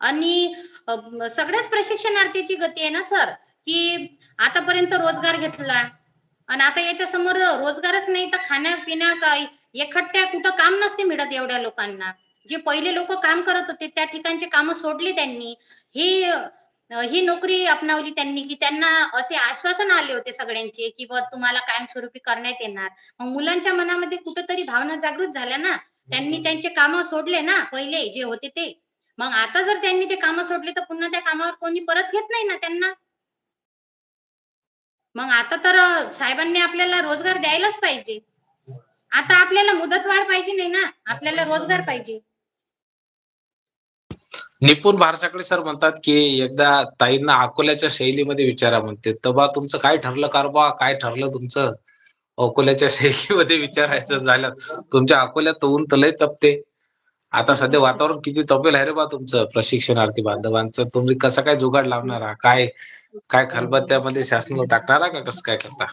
आणि सगळ्याच प्रशिक्षणार्थीची गती आहे ना सर? की आतापर्यंत रोजगार घेतला आणि आता याच्या समोर रोजगारच नाही तर खाण्यापिण्या काय? एकखट्ट्या कुठं काम नसते मिळत एवढ्या लोकांना. जे पहिले लोक काम करत होते त्या ठिकाणचे काम सोडली त्यांनी. ही ही नोकरी अपनावली त्यांनी की त्यांना असे आश्वासन आले होते सगळ्यांचे की बा तुम्हाला कायमस्वरूपी करण्यात येणार. मग मुलांच्या मनामध्ये कुठंतरी भावना जागृत झाल्या ना? त्यांनी त्यांचे काम सोडले ना पहिले जे होते ते? मग आता जर त्यांनी ते काम सोडले तर पुन्हा त्या कामावर कोणी परत घेत नाही ना त्यांना? मग आता तर साहेबांनी आपल्याला रोजगार द्यायलाच पाहिजे. आता आपल्याला मुदतवाढ पाहिजे नाही ना? आपल्याला रोजगार पाहिजे. निपुण भारसाकडे सर म्हणतात की एकदा ताईंना अकोल्याच्या शैलीमध्ये विचारा म्हणते. तर बा तुमचं काय ठरलं कारबा काय ठरलं तुमचं? अकोल्याच्या शैलीमध्ये विचारायचं झालं. तुमच्या अकोल्यात ऊन तलय तपते. आता सध्या वातावरण किती तपेल आहे रे बा तुमचं प्रशिक्षणार्थी बांधवांचं. तुम्ही कसं काय जुगाड लावणार काय काय खलबत्त्यामध्ये शासनाला टाकणार का? कसं काय करता?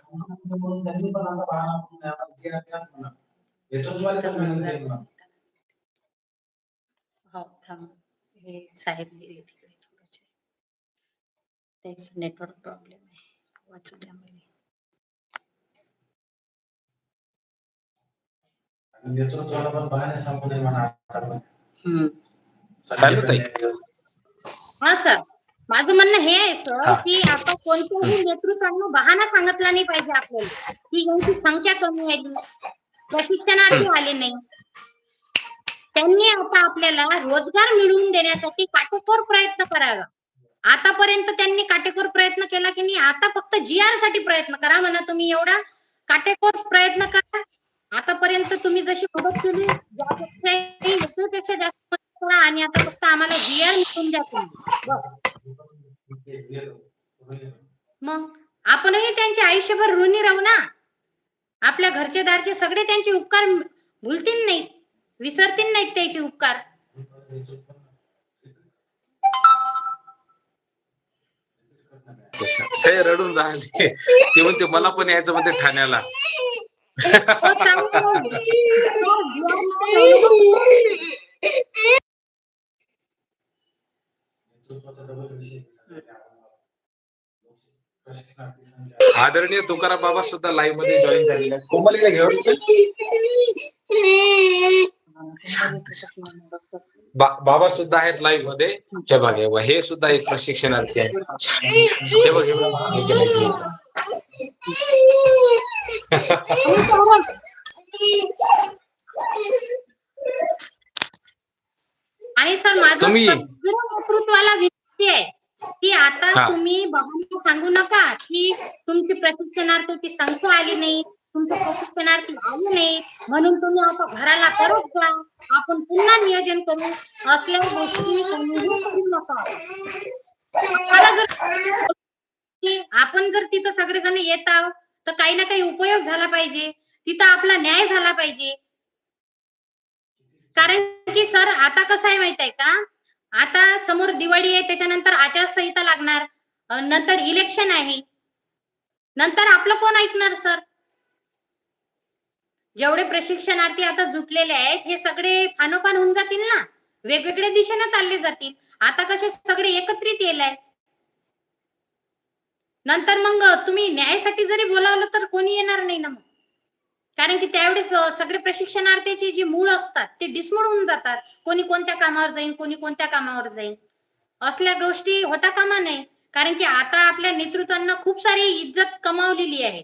हो थांब. हे साहेब गेले तिकडे थोडेसे. तेच नेटवर्क प्रॉब्लेम आहे. वाचू द्या मला. नेतृत्वाला पण पाहणे सांगू नये म्हणा हम्म. चालेल ताई. हा सर. माझं म्हणणं हे आहे सर. की आता कोणत्याही नेतृत्वानं बहाणा सांगितला नाही पाहिजे आपल्याला. की यांची संख्या कमी आली प्रशिक्षणार्थी आले नाही. त्यांनी आता आपल्याला रोजगार मिळवून देण्यासाठी काटेकोर प्रयत्न करावा. आतापर्यंत त्यांनी काटेकोर प्रयत्न केला की नाही आता फक्त जी आरसाठी प्रयत्न करा म्हणा तुम्ही एवढा. काटेकोर प्रयत्न करा. आतापर्यंत तुम्ही जशी मदत केली त्यापेक्षाही याच्यापेक्षा जास्त मदत करा आणि आता फक्त आम्हाला जी मिळून द्या तुम्ही. मग आपणही त्यांचे आयुष्यभर ऋणी राहू ना. आपल्या घरचे दारचे सगळे त्यांचे उपकार भुलतील नाही विसरतील नाहीत त्याचे उपकार. रडून राहिले. ते म्हणते मला पण यायचं म्हणते ठाण्याला. आदरणीय तुकाराम बाबा सुद्धा लाईव्ह मध्ये बा- बाबा मध्ये. हे हे बघ, हे सुद्धा एक प्रशिक्षणार्थी हे आणि सर माझं नेतृत्वाला विनंती आहे की आता. तुम्ही बघून सांगू नका की तुमची प्रशिक्षणार्थीची संख्या आली नाही तुमचे प्रशिक्षणार्थी आले नाही. म्हणून तुम्ही आता घराला परत जा. आपण पुन्हा नियोजन करू. असल्या गोष्टी कोणीही करू नका. जर आपण जर तिथं सगळेजण येत आहोत तर काही ना काही उपयोग झाला पाहिजे. तिथं आपला न्याय झाला पाहिजे. कारण की सर आता कसं आहे माहीत आहे का? आता समोर दिवाळी आहे त्याच्यानंतर आचारसंहिता लागणार. नंतर इलेक्शन आहे. नंतर आपलं कोण ऐकणार सर? जेवढे प्रशिक्षणार्थी आता जुटलेले आहेत हे सगळे फानोफान होऊन जातील ना? वेगवेगळ्या दिशेने चालले जातील. आता कसे सगळे एकत्रित येलाय. नंतर मग तुम्ही न्यायासाठी जरी बोलावलं तर कोणी येणार नाही ना मग? कारण की त्यावेळेस सगळे प्रशिक्षणार्थीची जी मूळ असतात ते डिसमोड होऊन जातात. कोणी कोणत्या कामावर जाईल कोणी कोणत्या कामावर जाईल असल्या गोष्टी होता कामा नये. कारण की आता आपल्या नेतृत्वांना खूप सारी इज्जत कमावलेली आहे.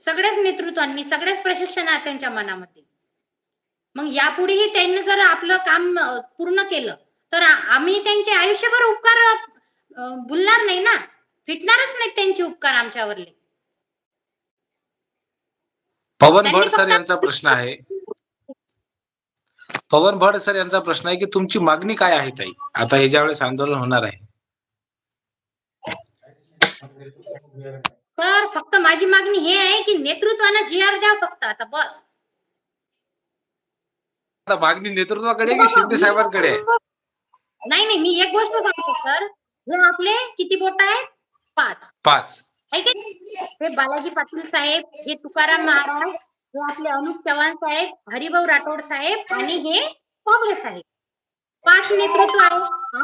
सगळ्याच नेतृत्वांनी सगळ्याच प्रशिक्षणार्थ्यांच्या मनामध्ये. मग यापुढेही त्यांनी जर आपलं काम पूर्ण केलं तर आम्ही त्यांचे आयुष्यभर उपकार अं, भुलणार नाही ना? फिटणारच नाहीत त्यांचे उपकार आमच्यावरले. पवन भट सर यांचा प्रश्न आहे. पवन भट सर यांचा प्रश्न आहे की तुमची मागणी काय आहे ताई? आता हे ज्यावेळेस आंदोलन होणार आहे. तर फक्त माझी मागणी हे आहे की नेतृत्वानं जी आर द्या फक्त आता बस. आता मागणी नेतृत्वाकडे आहे की शिंदे साहेबांकडे आहे? नाही नाही मी एक गोष्ट सांगतो सर. हे आपले किती बोट आहेत? पाच. पाच? हे बालाजी पाटील साहेब हे तुकाराम महाराज हे आपले अनुप चव्हाण साहेब हरिभाऊ राठोड साहेब आणि हे काँग्रेस साहेब पाच नेतृत्व आहे.